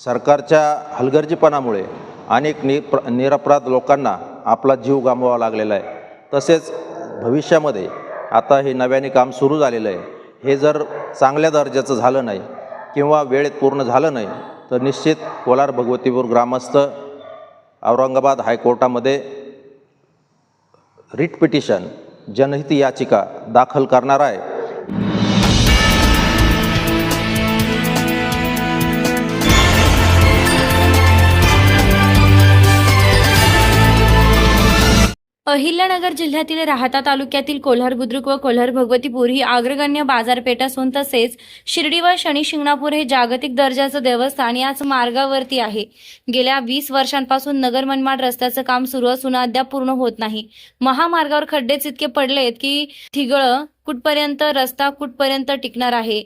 सरकारच्या हलगर्जीपणामुळे अनेक नि प्र निरपराध लोकांना आपला जीव गमवावा लागलेला आहे. तसेच भविष्यामध्ये आता हे नव्याने काम सुरू झालेलं आहे. हे जर चांगल्या दर्जाचं झालं नाही किंवा वेळेत पूर्ण झालं नाही तर निश्चित कोलार भगवतीपूर ग्रामस्थ औरंगाबाद हायकोर्टामध्ये रिट पिटिशन जनहित याचिका दाखल करणार आहे. अहिल्यानगर जिल्ह्यातील राहता तालुक्यातील कोल्हार बुद्रुक व कोल्हार भगवतीपूर ही अग्रगण्य बाजारपेठ असून तसेच शिर्डी व शनी शिंगणापूर हे जागतिक दर्जाचं देवस्थान याच मार्गावरती आहे. गेल्या वीस वर्षांपासून नगर मनमाड रस्त्याचं काम सुरू असून अद्याप पूर्ण होत नाही. महामार्गावर खड्डेच इतके पडलेत की थिगळ कुठपर्यंत रस्ता कुठपर्यंत टिकणार आहे?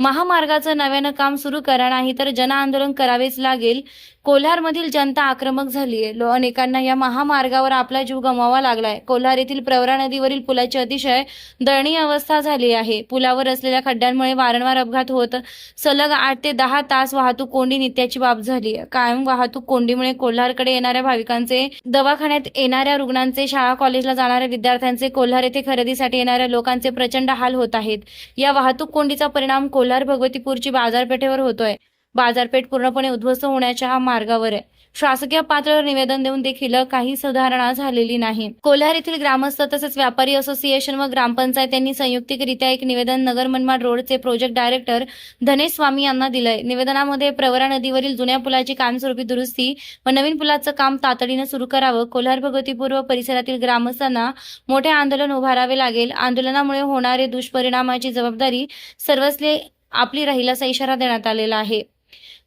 महामार्गाचं नव्यानं काम सुरू करा नाही तर जनआंदोलन करावेच लागेल. कोल्हारमधील जनता आक्रमक झाली आहे लो अनेकांना या महामार्गावर आपला जीव गमवावा लागलाय. कोल्हार येथील प्रवरा नदीवरील पुलाची अतिशय दयनीय अवस्था झाली आहे. पुलावर असलेल्या खड्ड्यांमुळे वारंवार अपघात होत सलग आठ ते दहा तास वाहतूक कोंडी नित्याची बाब झाली आहे कायम वाहतूक कोंडीमुळे कोल्हारकडे येणाऱ्या भाविकांचे दवाखान्यात येणाऱ्या रुग्णांचे शाळा कॉलेजला जाणाऱ्या विद्यार्थ्यांचे कोल्हार येथे खरेदीसाठी येणाऱ्या लोकांचे प्रचंड हाल होत आहेत. या वाहतूक कोंडीचा परिणाम कोल्हार भगवतीपूरची बाजारपेठेवर होतोय. बाजारपेठ पूर्णपणे उद्ध्वस्त होण्याच्या मार्गावर आहे. शासकीय पातळीवर निवेदन देऊन देखील काही सुधारणा झालेली नाही. कोल्हार येथील ग्रामस्थ तसेच व्यापारी असोसिएशन व ग्रामपंचायत यांनी संयुक्तिकरित्या एक निवेदन नगर मनमाड रोडचे प्रोजेक्ट डायरेक्टर धनेश स्वामी यांना दिलंय. निवेदनामध्ये प्रवरा नदीवरील जुन्या पुलाची कायमस्वरूपी दुरुस्ती व नवीन पुलाचं काम तातडीनं सुरू करावं कोल्हार भगवतीपूर परिसरातील ग्रामस्थांना मोठे आंदोलन उभारावे लागेल. आंदोलनामुळे होणारे दुष्परिणामाची जबाबदारी सर्वस्ले आपली राहील असा इशारा देण्यात आलेला आहे.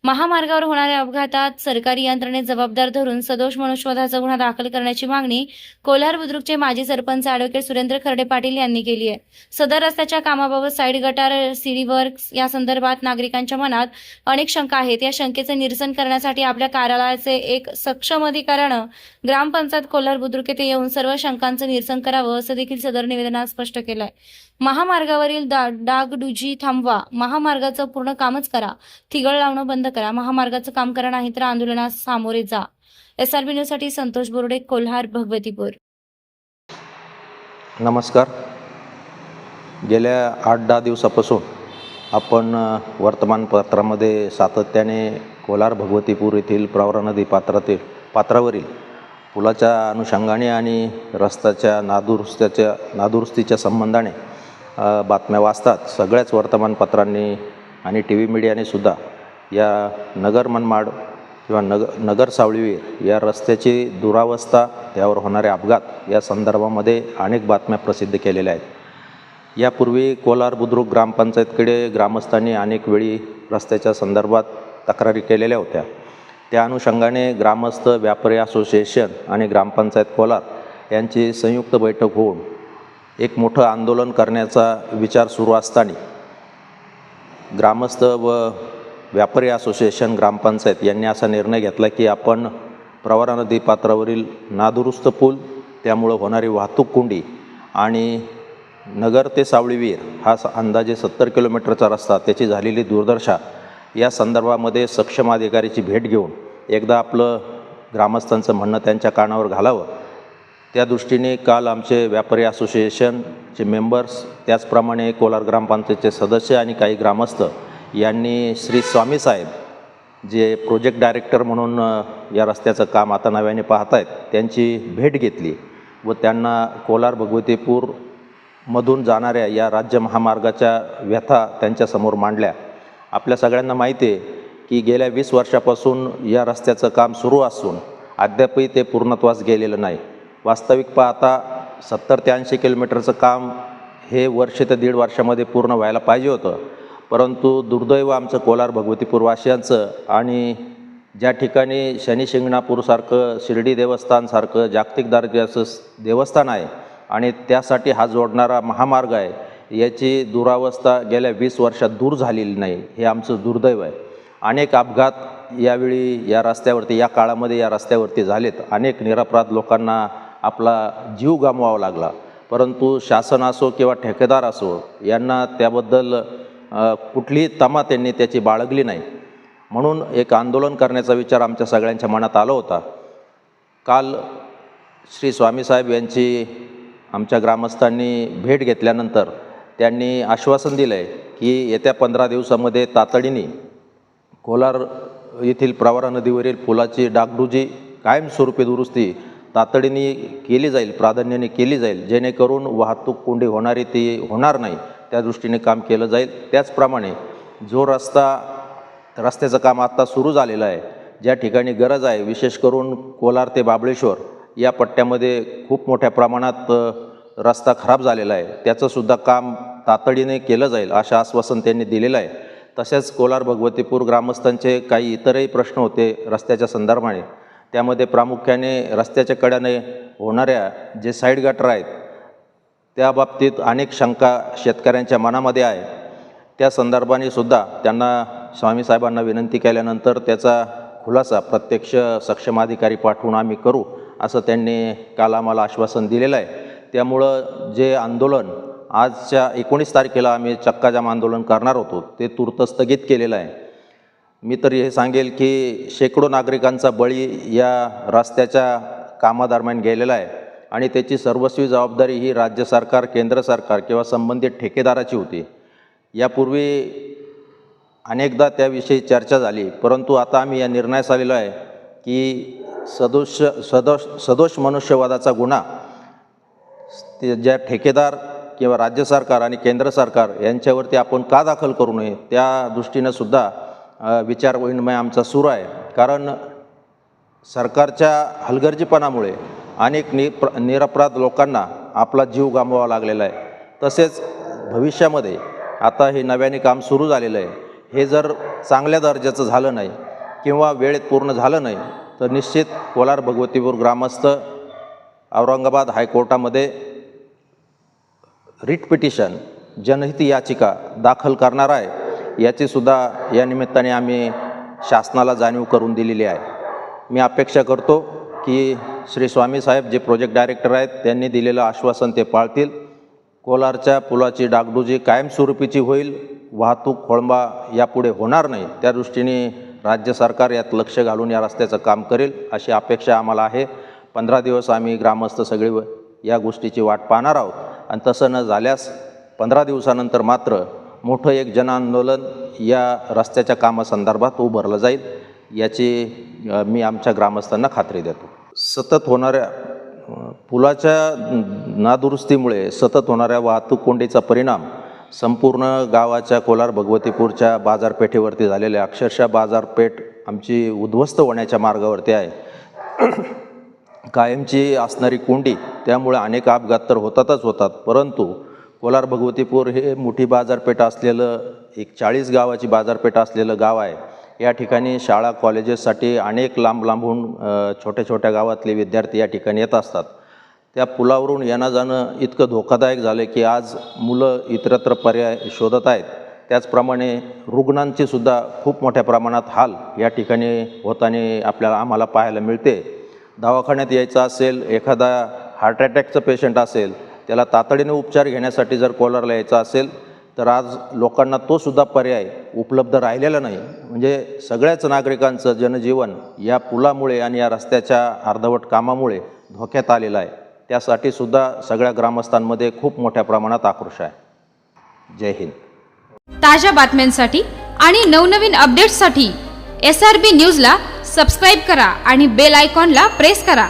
महामार्गावर होणाऱ्या अपघातात सरकारी यंत्रणेत जबाबदार धरून सदोष मनुष्यवधाचा गुन्हा दाखल करण्याची मागणी कोल्हार बुद्रुकचे माजी सरपंच ॲडव्होकेट सुरेंद्र खर्डे पाटील यांनी केली आहे. सदर रस्त्याच्या कामाबाबत साईड गटार सिडी वर्क्स या संदर्भात नागरिकांच्या मनात अनेक शंका आहेत. या शंकेचं निरसन करण्यासाठी आपल्या कार्यालयाचे एक सक्षम अधिकाऱ्यानं ग्रामपंचायत कोल्हार बुद्रुक येथे येऊन सर्व शंकांचं निरसन करावं असं देखील सदर निवेदनात स्पष्ट केलंय. महामार्गावरील दा डागडुजी थांबवा. महामार्गाचं पूर्ण कामच करा. थिगळ लावणं बंद करा. महामार्गाचं काम करा नाही तर आंदोलनास सामोरे जा. एस आर बी न्यूजसाठी संतोष बोर्डे कोल्हार भगवतीपूर. नमस्कार. गेल्या आठ दहा दिवसापासून आपण वर्तमानपत्रामध्ये सातत्याने कोलार भगवतीपूर येथील प्रवरा नदी पात्रातील पात्रावरील पुलाच्या अनुषंगाने आणि रस्त्याच्या नादुरुस्त्याच्या नादुरुस्तीच्या संबंधाने बातम्या वाचतात. सगळ्याच वर्तमानपत्रांनी आणि टी व्ही मीडियाने सुद्धा या नगर मनमाड किंवा नग नगर सावळीवीर या रस्त्याची दुरावस्था त्यावर होणारे अपघात या संदर्भामध्ये अनेक बातम्या प्रसिद्ध केलेल्या आहेत. यापूर्वी कोलार बुद्रुक ग्रामपंचायतकडे ग्रामस्थांनी अनेक वेळी रस्त्याच्या संदर्भात तक्रारी केलेल्या होत्या. त्या अनुषंगाने ग्रामस्थ व्यापारी असोसिएशन आणि ग्रामपंचायत कोलार यांची संयुक्त बैठक होऊन एक मोठं आंदोलन करण्याचा विचार सुरू असताना ग्रामस्थ व व्यापारी असोसिएशन ग्रामपंचायत यांनी असा निर्णय घेतला की आपण प्रवरा नदी पात्रावरील नादुरुस्त पूल त्यामुळं होणारी वाहतूक कोंडी आणि नगर ते सावळीवीर हा स- अंदाजे सत्तर किलोमीटरचा रस्ता त्याची झालेली दुर्दशा या संदर्भामध्ये सक्षम अधिकारीची भेट घेऊन एकदा आपलं ग्रामस्थांचं म्हणणं त्यांच्या कानावर घालावं. त्या दृष्टीने काल आमचे व्यापारी असोसिएशनचे मेंबर्स त्याचप्रमाणे कोलार ग्रामपंचायतचे सदस्य आणि काही ग्रामस्थ यांनी श्री स्वामी साहेब जे प्रोजेक्ट डायरेक्टर म्हणून या रस्त्याचं काम आता नव्याने पाहत आहेत त्यांची भेट घेतली व त्यांना कोलार भगवतीपूर मधून जाणाऱ्या या राज्य महामार्गाच्या व्यथा त्यांच्यासमोर मांडल्या. आपल्या सगळ्यांना माहिती आहे की गेल्या वीस वर्षापासून या रस्त्याचं काम सुरू असून अद्यापही ते पूर्णत्वास गेलेलं नाही. वास्तविक पाहता सत्तर ते ऐंशी किलोमीटरचं काम हे वर्ष ते दीड वर्षामध्ये पूर्ण व्हायला पाहिजे होतं. परंतु दुर्दैव आमचं कोलार भगवतीपूरवासियांचं आणि ज्या ठिकाणी शनी शिंगणापूरसारखं शिर्डी देवस्थानसारखं जागतिक दर्जाचं देवस्थान आहे आणि त्यासाठी हा जोडणारा महामार्ग आहे याची दुरावस्था गेल्या वीस वर्षात दूर झालेली नाही हे आमचं दुर्दैव आहे. अनेक अपघात यावेळी या रस्त्यावरती या काळामध्ये या रस्त्यावरती झालेत. अनेक निरपराध लोकांना आपला जीव गमवावा लागला. परंतु शासन असो किंवा ठेकेदार असो यांना त्याबद्दल कुठली कुठलीही तमा त्यांनी त्याची बाळगली नाही. म्हणून एक आंदोलन करण्याचा विचार आमच्या सगळ्यांच्या मनात आला होता. काल श्री स्वामीसाहेब यांची आमच्या ग्रामस्थांनी भेट घेतल्यानंतर त्यांनी आश्वासन दिलं आहे की येत्या पंधरा दिवसामध्ये तातडीने कोलार येथील प्रवरा नदीवरील पुलाची डागडुजी कायमस्वरूपी दुरुस्ती तातडीने केली जाईल प्राधान्याने केली जाईल. जेणेकरून वाहतूक कोंडी होणारी ती होणार नाही. त्या दृष्टीने काम केलं जाईल. त्याचप्रमाणे जो रस्ता रस्त्याचं काम आत्ता सुरू झालेलं आहे ज्या ठिकाणी गरज आहे विशेष करून कोलार ते बाबळेश्वर या पट्ट्यामध्ये खूप मोठ्या प्रमाणात रस्ता खराब झालेला आहे. त्याचंसुद्धा काम तातडीने केलं जाईल असं आश्वासन त्यांनी दिलेलं आहे. तसेच कोलार भगवतीपूर ग्रामस्थांचे काही इतरही प्रश्न होते रस्त्याच्या संदर्भाने. त्यामध्ये प्रामुख्याने रस्त्याच्या कड्याने होणाऱ्या जे साईड गटर आहेत त्या बाबतीत अनेक शंका शेतकऱ्यांच्या मनामध्ये आहे. त्या संदर्भाने सुद्धा त्यांना स्वामीसाहेबांना विनंती केल्यानंतर त्याचा खुलासा प्रत्यक्ष सक्षम अधिकारी पाठवून आम्ही करू असं त्यांनी काल आम्हाला आश्वासन दिलेलं आहे. त्यामुळं जे आंदोलन आजच्या एकोणीस तारखेला आम्ही चक्काजाम आंदोलन करणार होतो ते तूर्त स्थगित केलेलं आहे. मी तर हे सांगेल की शेकडो नागरिकांचा बळी या रस्त्याच्या कामादरम्यान गेलेला आहे आणि त्याची सर्वस्वी जबाबदारी ही राज्य सरकार केंद्र सरकार किंवा संबंधित ठेकेदाराची होती. यापूर्वी अनेकदा त्याविषयी चर्चा झाली परंतु आता आम्ही या निर्णयास आलेलो आहे की सदोष सदोष सदोष मनुष्यवादाचा गुन्हा ज्या ठेकेदार किंवा राज्य सरकार आणि केंद्र सरकार यांच्यावरती आपण का दाखल करू नये त्या दृष्टीनं सुद्धा विचार विनिमय आमचा सुरू आहे. कारण सरकारच्या हलगर्जीपणामुळे अनेक नि प्र निरपराध लोकांना आपला जीव गमवावा लागलेला आहे. तसेच भविष्यामध्ये आता हे नव्याने काम सुरू झालेलं आहे. हे जर चांगल्या दर्जाचं झालं नाही किंवा वेळेत पूर्ण झालं नाही तर निश्चित कोलार भगवतीपूर ग्रामस्थ औरंगाबाद हायकोर्टामध्ये रिट पिटिशन जनहित याचिका दाखल करणार आहे. याचीसुद्धा या निमित्ताने आम्ही शासनाला जाणीव करून दिलेली आहे. मी अपेक्षा करतो की श्री स्वामी साहेब जे प्रोजेक्ट डायरेक्टर आहेत त्यांनी दिलेलं आश्वासन ते पाळतील. कोलारच्या पुलाची डागडुजी कायमस्वरूपीची होईल. वाहतूक खोळंबा यापुढे होणार नाही. त्या दृष्टीने राज्य सरकार यात लक्ष घालून या रस्त्याचं काम करेल अशी अपेक्षा आम्हाला आहे. पंधरा दिवस आम्ही ग्रामस्थ सगळे व- या गोष्टीची वाट पाहणार आहोत. आणि तसं न झाल्यास पंधरा दिवसानंतर मात्र मोठं एक जनआंदोलन या रस्त्याच्या कामासंदर्भात उभारलं जाईल याची मी आमच्या ग्रामस्थांना खात्री देतो. सतत होणाऱ्या पुलाच्या नादुरुस्तीमुळे सतत होणाऱ्या वाहतूक कोंडीचा परिणाम संपूर्ण गावाच्या कोलार भगवतीपूरच्या बाजारपेठेवरती झालेल्या अक्षरशः बाजारपेठ आमची उद्ध्वस्त होण्याच्या मार्गावरती आहे. कायमची असणारी कोंडी त्यामुळे अनेक अपघात तर होतातच होतात परंतु कोलार भगवतीपूर हे मोठी बाजारपेठ असलेलं एक चाळीस गावाची बाजारपेठ असलेलं गाव आहे. या ठिकाणी शाळा कॉलेजेससाठी अनेक लांब लांबून छोट्या छोट्या गावातले विद्यार्थी या ठिकाणी येत असतात. त्या पुलावरून येणं जाणं इतकं धोकादायक झालं की आज मुलं इतरत्र पर्याय शोधत आहेत. त्याचप्रमाणे रुग्णांची सुद्धा खूप मोठ्या प्रमाणात हाल या ठिकाणी होताना आपल्याला आम्हाला पाहायला मिळते. दवाखान्यात यायचं असेल एखादा हार्ट अटॅकचं पेशंट असेल त्याला तातडीने उपचार घेण्यासाठी जर कोलारला यायचं असेल तर आज लोकांना तो सुद्धा पर्याय उपलब्ध राहिलेला नाही. म्हणजे सगळ्याच नागरिकांचं जनजीवन या पुलामुळे आणि या रस्त्याच्या अर्धवट कामामुळे धोक्यात आलेलं आहे. त्यासाठी सुद्धा सगळ्या ग्रामस्थांमध्ये खूप मोठ्या प्रमाणात आक्रोश आहे. जय हिंद. ताज्या बातम्यांसाठी आणि नवनवीन अपडेट्ससाठी एस आर बी न्यूजला सबस्क्राईब करा आणि बेल आयकॉनला प्रेस करा.